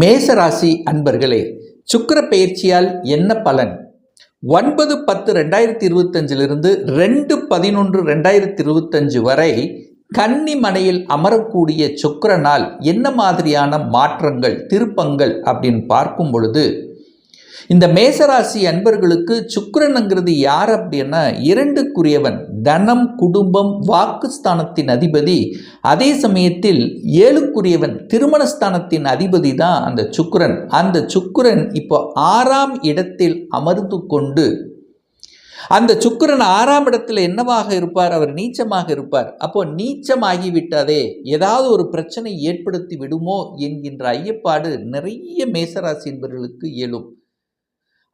மேசராசி அன்பர்களே சுக்கர பயிற்சியால் என்ன பலன்? ஒன்பது பத்து ரெண்டாயிரத்தி இருபத்தஞ்சிலிருந்து ரெண்டு பதினொன்று ரெண்டாயிரத்தி இருபத்தஞ்சு வரை கன்னிமனையில் அமரக்கூடிய சுக்கரனால் என்ன மாதிரியான மாற்றங்கள் திருப்பங்கள் அப்படின்னு பார்க்கும் பொழுது இந்த மேசராசி அன்பர்களுக்கு சுக்கிரனுங்கிறது யார் அப்படின்னா இரண்டுக்குரியவன். தனம் குடும்பம் வாக்குஸ்தானத்தின் அதிபதி. அதே சமயத்தில் ஏழுக்குரியவன் திருமணஸ்தானத்தின் அதிபதி தான் அந்த சுக்கிரன். அந்த சுக்கரன் இப்போ ஆறாம் இடத்தில் அமர்ந்து கொண்டு அந்த சுக்கிரன் ஆறாம் இடத்துல என்னவாக இருப்பார்? அவர் நீச்சமாக இருப்பார். அப்போ நீச்சமாகிவிட்டதே. ஏதாவது ஒரு பிரச்சனை ஏற்படுத்தி விடுமோ என்கின்ற ஐயப்பாடு நிறைய மேசராசி என்பவர்களுக்கு இயலும்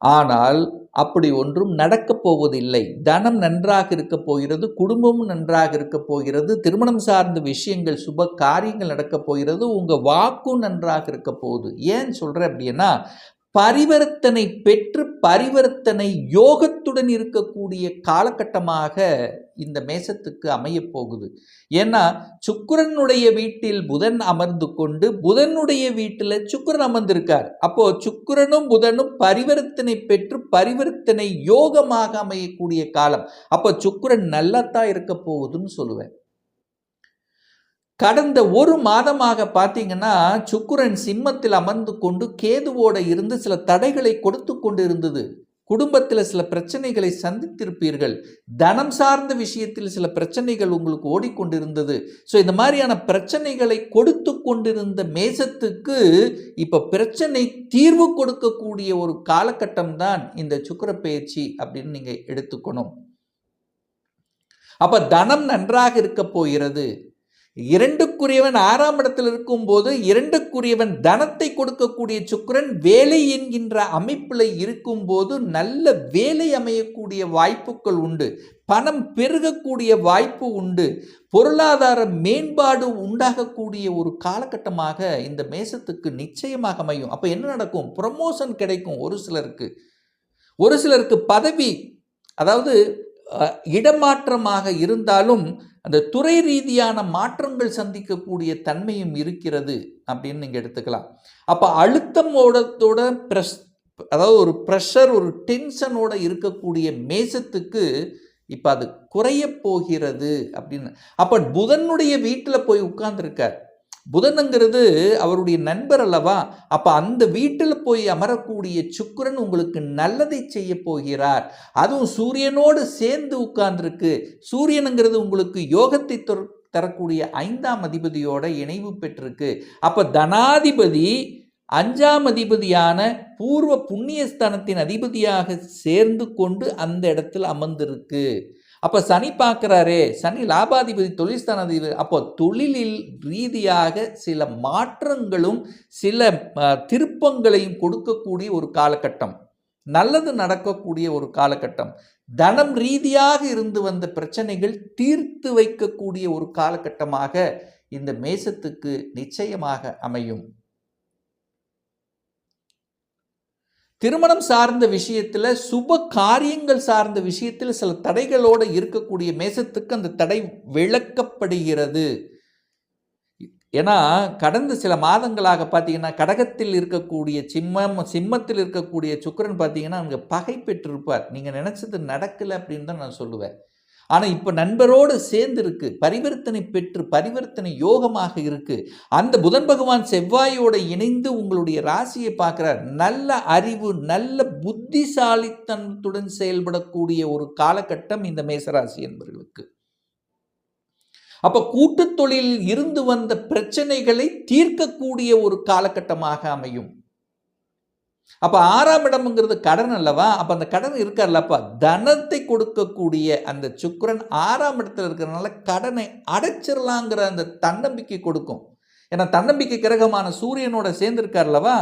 ஆனால் அப்படி ஒன்றும் நடக்கப் போவதில்லை. தனம் நன்றாக இருக்க போகிறது குடும்பமும் நன்றாக இருக்க போகிறது திருமணம் சார்ந்த விஷயங்கள் சுப காரியங்கள் நடக்கப் போகிறது உங்கள் வாக்கும் நன்றாக இருக்க போகுது. ஏன் சொல்கிறேன் அப்படின்னா பரிவர்த்தனை பெற்று பரிவர்த்தனை யோகத்துடன் இருக்கக்கூடிய காலகட்டமாக இந்த மேசத்துக்கு அமையப் போகுது. ஏன்னா சுக்கரனுடைய வீட்டில் புதன் அமர்ந்து கொண்டு புதனுடைய வீட்டில் சுக்கிரன் அமர்ந்திருக்கார். அப்போ சுக்கிரனும் புதனும் பரிவர்த்தனை பெற்று பரிவர்த்தனை யோகமாக அமையக்கூடிய காலம். அப்போ சுக்கிரன் நல்லத்தான் இருக்க போகுதுன்னு சொல்லுவேன். கடந்த ஒரு மாதமாக பார்த்தீங்கன்னா சுக்குரன் சிம்மத்தில் அமர்ந்து கொண்டு கேதுவோட இருந்து சில தடைகளை கொடுத்து கொண்டு இருந்தது குடும்பத்தில் சில பிரச்சனைகளை சந்தித்திருப்பீர்கள். தனம் சார்ந்த விஷயத்தில் சில பிரச்சனைகள் உங்களுக்கு ஓடிக்கொண்டிருந்தது. ஸோ இந்த மாதிரியான பிரச்சனைகளை கொடுத்து கொண்டிருந்த மேசத்துக்கு இப்போ பிரச்சனை தீர்வு கொடுக்கக்கூடிய ஒரு காலகட்டம் தான் இந்த சுக்கிர பயிற்சி அப்படின்னு நீங்கள் எடுத்துக்கணும். அப்போ தனம் நன்றாக இருக்க போகிறது. இரண்டுக்குரியவன் ஆறாம் இடத்தில் இருக்கும்போது இரண்டுக்குரியவன் தனத்தை கொடுக்கக்கூடிய சுக்கரன் வேலை என்கின்ற அமைப்பில் இருக்கும்போது நல்ல வேலை அமையக்கூடிய வாய்ப்புகள் உண்டு. பணம் பெருகக்கூடிய வாய்ப்பு உண்டு. பொருளாதார மேம்பாடு உண்டாகக்கூடிய ஒரு காலகட்டமாக இந்த மேசத்துக்கு நிச்சயமாக அமையும். அப்போ என்ன நடக்கும்? ப்ரமோஷன் கிடைக்கும் ஒரு சிலருக்கு. ஒரு சிலருக்கு பதவி அதாவது இடமாற்றமாக இருந்தாலும் அந்த துறை ரீதியான மாற்றங்கள் சந்திக்கக்கூடிய தன்மையும் இருக்கிறது அப்படின்னு நீங்கள் எடுத்துக்கலாம். அப்போ அழுத்தமோடத்தோட ப்ரெஸ் அதாவது ஒரு ப்ரெஷர் ஒரு டென்ஷனோட இருக்கக்கூடிய மேசத்துக்கு இப்போ அது குறைய போகிறது அப்படின்னு. அப்போ புதனுடைய வீட்டில் போய் உட்கார்ந்துருக்கார். புதனுங்கிறது அவருடைய நண்பர் அல்லவா? அப்போ அந்த வீட்டில் போய் அமரக்கூடிய சுக்கரன் உங்களுக்கு நல்லதை செய்ய போகிறார். அதுவும் சூரியனோடு சேர்ந்து உட்கார்ந்துருக்கு. சூரியனுங்கிறது உங்களுக்கு யோகத்தை தரக்கூடிய ஐந்தாம் அதிபதியோட இணைவு பெற்றிருக்கு. அப்போ தனாதிபதி அஞ்சாம் அதிபதியான பூர்வ புண்ணியஸ்தானத்தின் அதிபதியாக சேர்ந்து கொண்டு அந்த இடத்துல அமர்ந்திருக்கு. அப்போ சனி பார்க்குறாரே சனி லாபாதிபதி தொழில்ஸ்தானாதிபதி அப்போ தொழிலில் ரீதியாக சில மாற்றங்களும் சில திருப்பங்களையும் கொடுக்கக்கூடிய ஒரு காலகட்டம். நல்லது நடக்கக்கூடிய ஒரு காலகட்டம். தனம் ரீதியாக இருந்து வந்த பிரச்சனைகள் தீர்த்து வைக்கக்கூடிய ஒரு காலகட்டமாக இந்த மேசத்துக்கு நிச்சயமாக அமையும். திருமணம் சார்ந்த விஷயத்தில் சுப காரியங்கள் சார்ந்த விஷயத்தில் சில தடைகளோடு இருக்கக்கூடிய மேசத்துக்கு அந்த தடை விளக்கப்படுகிறது ஏன்னா கடந்த சில மாதங்களாக பார்த்தீங்கன்னா கடகத்தில் இருக்கக்கூடிய சிம்மம் சிம்மத்தில் இருக்கக்கூடிய சுக்கரன் பார்த்தீங்கன்னா அங்கே பகை பெற்றிருப்பார். நீங்கள் நினச்சது நடக்கலை அப்படின்னு தான் நான் சொல்லுவேன். ஆனால் இப்போ நண்பரோடு சேர்ந்து இருக்கு பரிவர்த்தனை பெற்று பரிவர்த்தனை யோகமாக இருக்கு. அந்த புதன் பகவான் செவ்வாயோடு இணைந்து உங்களுடைய ராசியை பார்க்குறார். நல்ல அறிவு நல்ல புத்திசாலித்தனத்துடன் செயல்படக்கூடிய ஒரு காலகட்டம் இந்த மேசராசி என்பவர்களுக்கு அப்போ கூட்டுத் தொழிலில் இருந்து வந்த பிரச்சனைகளை தீர்க்கக்கூடிய ஒரு காலகட்டமாக அமையும். அப்போ ஆறாம் இடம்ங்கிறது கடன் அல்லவா? அப்போ அந்த கடன் இருக்கார்லப்பா தனத்தை கொடுக்கக்கூடிய அந்த சுக்கரன் ஆறாம் இடத்துல இருக்கிறதுனால கடனை அடைச்சிடலாங்கிற அந்த தன்னம்பிக்கை கொடுக்கும். ஏன்னா தன்னம்பிக்கை கிரகமான சூரியனோட சேர்ந்திருக்கார்லவா?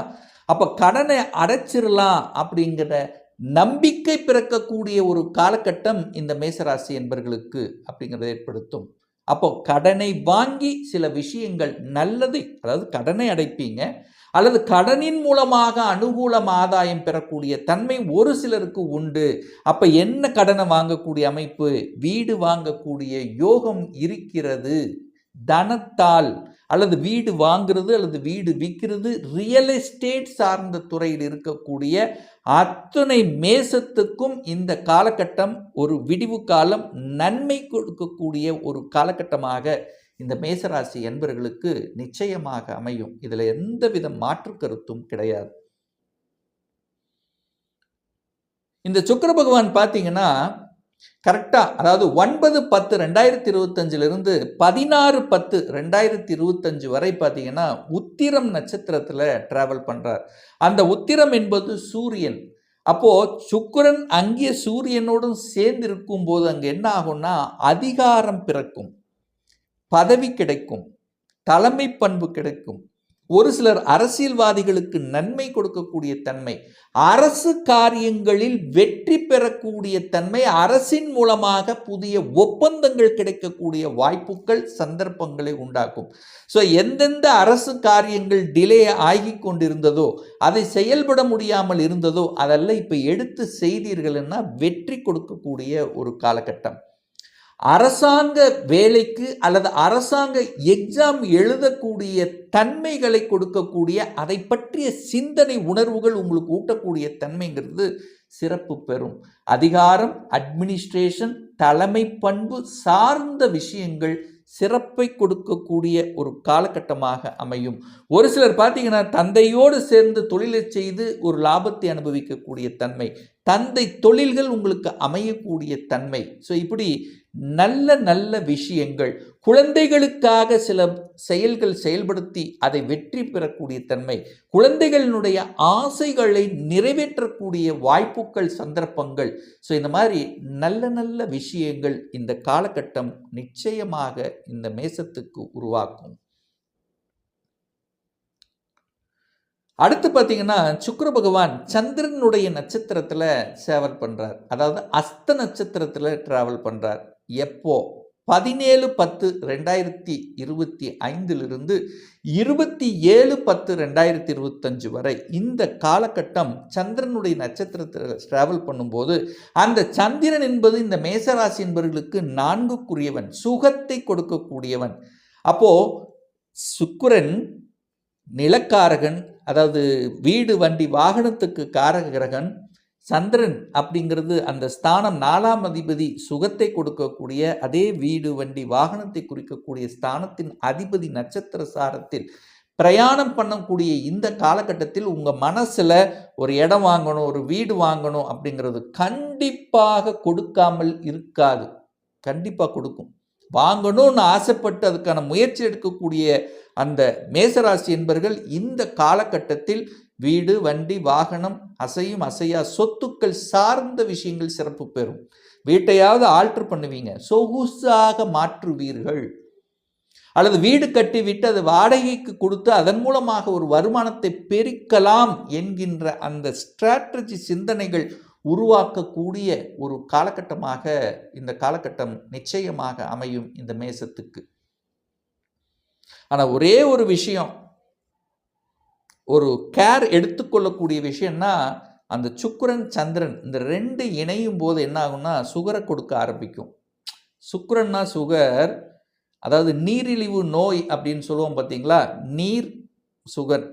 அப்போ கடனை அடைச்சிடலாம் அப்படிங்கிற நம்பிக்கை பிறக்கக்கூடிய ஒரு காலகட்டம் இந்த மேசராசி என்பர்களுக்கு அப்படிங்கிறத ஏற்படுத்தும். அப்போ கடனை வாங்கி சில விஷயங்கள் நல்லது அதாவது கடனை அடைப்பீங்க. அல்லது கடனின் மூலமாக அனுகூலம் ஆதாயம் பெறக்கூடிய தன்மை ஒரு சிலருக்கு உண்டு. அப்ப என்ன கடனை வாங்கக்கூடிய அமைப்பு? வீடு வாங்கக்கூடிய யோகம் இருக்கிறது. தனத்தால் அல்லது வீடு வாங்குறது அல்லது வீடு விற்கிறது ரியல் எஸ்டேட் சார்ந்த துறையில் இருக்கக்கூடிய அத்தனை மேசத்துக்கும் இந்த காலகட்டம் ஒரு விடிவு காலம் நன்மை கொடுக்கக்கூடிய ஒரு காலகட்டமாக இந்த மேசராசி என்பர்களுக்கு நிச்சயமாக அமையும். இதில் எந்தவித மாற்று கருத்தும் கிடையாது. இந்த சுக்கிர பகவான் பார்த்தீங்கன்னா கரெக்டாக அதாவது ஒன்பது பத்து ரெண்டாயிரத்தி இருபத்தஞ்சிலிருந்து பதினாறு பத்து ரெண்டாயிரத்தி இருபத்தஞ்சு வரை பார்த்தீங்கன்னா உத்திரம் நட்சத்திரத்தில் ட்ராவல் பண்ணுறார் அந்த உத்திரம் என்பது சூரியன். அப்போ சுக்கிரன் அங்கே சூரியனோடும் சேர்ந்து இருக்கும்போது அங்கே என்ன ஆகும்னா அதிகாரம் பிறக்கும். பதவி கிடைக்கும் தலைமை பண்பு கிடைக்கும். ஒரு சிலர் அரசியல்வாதிகளுக்கு நன்மை கொடுக்கக்கூடிய தன்மை அரசு காரியங்களில் வெற்றி பெறக்கூடிய தன்மை அரசின் மூலமாக புதிய ஒப்பந்தங்கள் கிடைக்கக்கூடிய வாய்ப்புகள் சந்தர்ப்பங்களை உண்டாக்கும். ஸோ எந்தெந்த அரசு காரியங்கள் டிலே ஆகி கொண்டிருந்ததோ அதை செயல்பட முடியாமல் இருந்ததோ அதெல்லாம் இப்போ எடுத்து செய்தீர்கள்னா வெற்றி கொடுக்கக்கூடிய ஒரு காலகட்டம். அரசாங்க வேலைக்கு அல்லது அரசாங்க எக்ஸாம் எழுதக்கூடிய தன்மைகளை கொடுக்கக்கூடிய அதை பற்றிய சிந்தனை உணர்வுகள் உங்களுக்கு ஊட்டக்கூடிய தன்மைங்கிறது சிறப்பு பெறும். அதிகாரம் அட்மினிஸ்ட்ரேஷன் தலைமை பண்பு சார்ந்த விஷயங்கள் சிறப்பை கொடுக்கக்கூடிய ஒரு காலகட்டமாக அமையும். ஒரு சிலர் பார்த்தீங்கன்னா தந்தையோடு சேர்ந்து தொழிலை செய்து ஒரு லாபத்தை அனுபவிக்கக்கூடிய தன்மை. தந்தை தொழில்கள் உங்களுக்கு அமையக்கூடிய தன்மை. ஸோ இப்படி நல்ல நல்ல விஷயங்கள் குழந்தைகளுக்காக சில செயல்கள் செயல்படுத்தி அதை வெற்றி பெறக்கூடிய தன்மை குழந்தைகளினுடைய ஆசைகளை நிறைவேற்றக்கூடிய வாய்ப்புகள் சந்தர்ப்பங்கள். ஸோ இந்த மாதிரி நல்ல நல்ல விஷயங்கள் இந்த காலகட்டம் நிச்சயமாக இந்த மேசத்துக்கு உருவாக்கும். அடுத்து பார்த்தீங்கன்னா சுக்கர பகவான் சந்திரனுடைய நட்சத்திரத்தில் சேவல் பண்ணுறார் அதாவது அஸ்த நட்சத்திரத்தில் ட்ராவல் பண்ணுறார் எப்போ? பதினேழு பத்து ரெண்டாயிரத்தி இருபத்தி ஐந்திலிருந்து இருபத்தி ஏழு பத்து ரெண்டாயிரத்தி இருபத்தஞ்சு வரை இந்த காலகட்டம் சந்திரனுடைய நட்சத்திரத்தில் ட்ராவல் பண்ணும்போது அந்த சந்திரன் என்பது இந்த மேசராசி என்பவர்களுக்கு நான்குக்குரியவன் சுகத்தை கொடுக்கக்கூடியவன். அப்போ சுக்கரன் நிலக்காரகன் அதாவது வீடு வண்டி வாகனத்துக்கு காரக கிரகன் சந்திரன் அப்படிங்கிறது அந்த ஸ்தானம் நாலாம் அதிபதி சுகத்தை கொடுக்கக்கூடிய அதே வீடு வண்டி வாகனத்தை குறிக்கக்கூடிய ஸ்தானத்தின் அதிபதி நட்சத்திர சாரத்தில் பிரயாணம் பண்ணக்கூடிய இந்த காலகட்டத்தில் உங்கள் மனசில் ஒரு இடம் வாங்கணும் ஒரு வீடு வாங்கணும் அப்படிங்கிறது கண்டிப்பாக கொடுக்காமல் இருக்காது. கண்டிப்பாக கொடுக்கும். வாங்கணும்னு ஆசைப்பட்டு அதுக்கான முயற்சி எடுக்கக்கூடிய அந்த மேசராசி என்பர்கள் இந்த காலகட்டத்தில் வீடு வண்டி வாகனம் அசையும் அசையா சொத்துக்கள் சார்ந்த விஷயங்கள் சிறப்பு பெறும். வீட்டையாவது ஆல்ட்ரு பண்ணுவீங்க. சொகுசாக மாற்றுவீர்கள். அல்லது வீடு கட்டிவிட்டு அது வாடகைக்கு கொடுத்து அதன் மூலமாக ஒரு வருமானத்தை பெருக்கலாம் என்கின்ற அந்த ஸ்ட்ராட்டஜி சிந்தனைகள் உருவாக்கக்கூடிய ஒரு காலகட்டமாக இந்த காலகட்டம் நிச்சயமாக அமையும் இந்த மேசத்துக்கு. ஆனால் ஒரே ஒரு விஷயம் ஒரு கேர் எடுத்துக்கொள்ளக்கூடிய விஷயம்னா அந்த சுக்கரன் சந்திரன் இந்த ரெண்டு இணையும் போது என்ன ஆகும்னா சுகரை கொடுக்க ஆரம்பிக்கும். சுக்கரன்னா சுகர் அதாவது நீரிழிவு நோய் அப்படின்னு சொல்லுவோம் பார்த்தீங்களா நீர் சுகர்.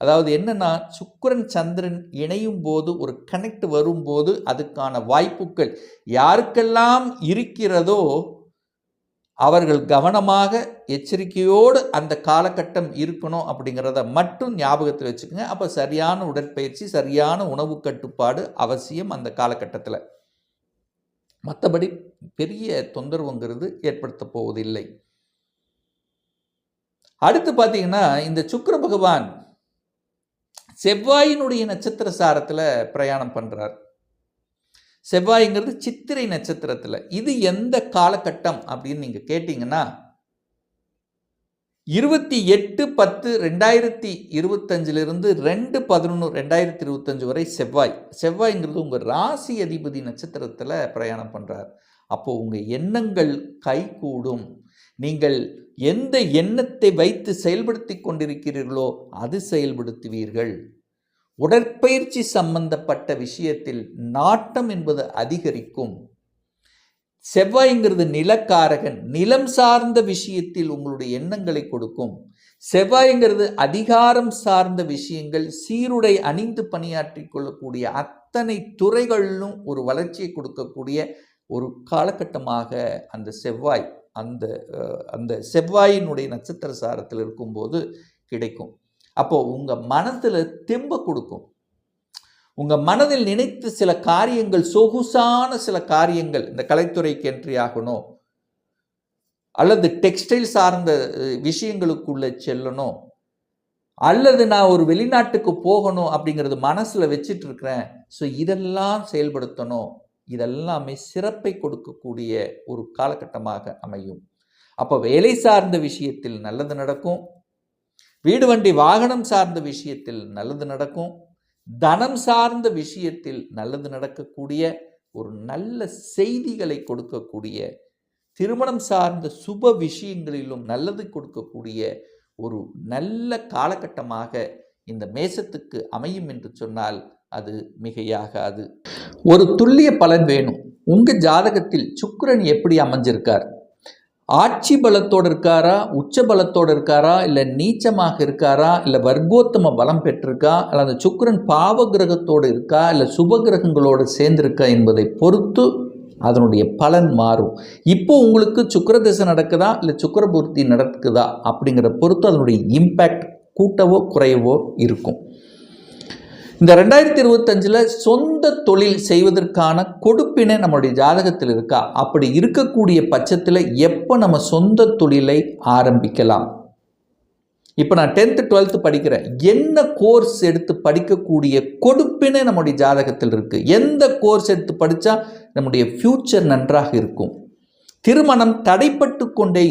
அதாவது என்னென்னா சுக்கரன் சந்திரன் இணையும் போது ஒரு கனெக்ட் வரும்போது அதுக்கான வாய்ப்புகள் யாருக்கெல்லாம் இருக்கிறதோ அவர்கள் கவனமாக எச்சரிக்கையோடு அந்த காலகட்டம் இருக்கணும் அப்படிங்கிறத மட்டும் ஞாபகத்தில் வச்சுக்கோங்க. அப்போ சரியான உடற்பயிற்சி சரியான உணவு கட்டுப்பாடு அவசியம் அந்த காலகட்டத்தில். மற்றபடி பெரிய தொந்தரவுங்கிறது ஏற்படுத்த போவதில்லை. அடுத்து பார்த்தீங்கன்னா இந்த சுக்கர பகவான் செவ்வாயினுடைய நட்சத்திர சாரத்தில் பிரயாணம் பண்ணுறார் செவ்வாய்ங்கிறது சித்திரை நட்சத்திரத்தில். இது எந்த காலகட்டம் அப்படின்னு நீங்கள் கேட்டிங்கன்னா இருபத்தி எட்டு பத்து ரெண்டாயிரத்தி இருபத்தஞ்சிலிருந்து ரெண்டு பதினொன்று ரெண்டாயிரத்தி இருபத்தஞ்சு வரை செவ்வாய். செவ்வாய்ங்கிறது உங்கள் ராசி அதிபதி நட்சத்திரத்தில் பிரயாணம் பண்ணுறார் அப்போது உங்கள் எண்ணங்கள் கைகூடும். நீங்கள் எந்த எண்ணத்தை வைத்து செயல்படுத்தி கொண்டிருக்கிறீர்களோ அது செயல்படுத்துவீர்கள். உடற்பயிற்சி சம்பந்தப்பட்ட விஷயத்தில் நாட்டம் என்பது அதிகரிக்கும். செவ்வாய்ங்கிறது நிலக்காரகன். நிலம் சார்ந்த விஷயத்தில் உங்களுடைய எண்ணங்களை கொடுக்கும். செவ்வாய்ங்கிறது அதிகாரம் சார்ந்த விஷயங்கள் சீருடை அணிந்து பணியாற்றி கொள்ளக்கூடிய அத்தனை துறைகளிலும் ஒரு வளர்ச்சியை கொடுக்கக்கூடிய ஒரு காலகட்டமாக அந்த செவ்வாய் அந்த அந்த செவ்வாயினுடைய நட்சத்திர சாரத்தில் இருக்கும்போது கிடைக்கும். அப்போது உங்கள் மனதில் தெம்ப கொடுக்கும். உங்கள் மனதில் நினைத்து சில காரியங்கள் சொகுசான சில காரியங்கள் இந்த கலைத்துறைக்கு என்ட்ரி ஆகணும் அல்லது டெக்ஸ்டைல் சார்ந்த விஷயங்களுக்குள்ளே செல்லணும் அல்லது நான் ஒரு வெளிநாட்டுக்கு போகணும் அப்படிங்கிறது மனசில் வச்சிட்டு இருக்கிறேன் ஸோ இதெல்லாம் செயல்படுத்தணும். இதெல்லாமே சிறப்பை கொடுக்கக்கூடிய ஒரு காலகட்டமாக அமையும். அப்போ வேலை சார்ந்த விஷயத்தில் நல்லது நடக்கும். வீடு வண்டி வாகனம் சார்ந்த விஷயத்தில் நல்லது நடக்கும். தனம் சார்ந்த விஷயத்தில் நல்லது நடக்கக்கூடிய ஒரு நல்ல செய்திகளை கொடுக்கக்கூடிய திருமணம் சார்ந்த சுப விஷயங்களிலும் நல்லது கொடுக்கக்கூடிய ஒரு நல்ல காலகட்டமாக இந்த மேசத்துக்கு அமையும் என்று சொன்னால் அது மிகையாகாது. ஒரு துல்லிய பலன் வேணும். உங்கள் ஜாதகத்தில் சுக்கரன் எப்படி அமைஞ்சிருக்கார்? ஆட்சி பலத்தோடு இருக்காரா? உச்ச பலத்தோடு இருக்காரா? இல்லை நீச்சமாக இருக்காரா? இல்லை வர்க்கோத்தம பலம் பெற்றிருக்கா? இல்லை அந்த சுக்கிரன் பாவ கிரகத்தோடு இருக்கா? இல்லை சுப கிரகங்களோடு சேர்ந்திருக்கா என்பதை பொறுத்து அதனுடைய பலன் மாறும். இப்போ உங்களுக்கு சுக்கர திசை நடக்குதா? இல்லை சுக்கிரபூர்த்தி நடக்குதா? அப்படிங்கிற பொறுத்து அதனுடைய இம்பேக்ட் கூட்டவோ குறையவோ இருக்கும். இந்த ரெண்டாயிரத்தி இருபத்தஞ்சில் சொந்த தொழில் செய்வதற்கான கொடுப்பினை நம்மளுடைய ஜாதகத்தில் இருக்கா? அப்படி இருக்கக்கூடிய பட்சத்தில் எப்போ நம்ம சொந்த தொழிலை ஆரம்பிக்கலாம்? இப்போ நான் டென்த்து டுவெல்த்து படிக்கிறேன். என்ன கோர்ஸ் எடுத்து படிக்கக்கூடிய கொடுப்பினை நம்முடைய ஜாதகத்தில் இருக்குது எந்த கோர்ஸ் எடுத்து படித்தா நம்முடைய ஃப்யூச்சர் நன்றாக இருக்கும்? திருமணம் தடைப்பட்டு கொண்டே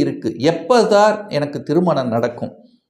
எப்போ தான் எனக்கு திருமணம் நடக்கும்?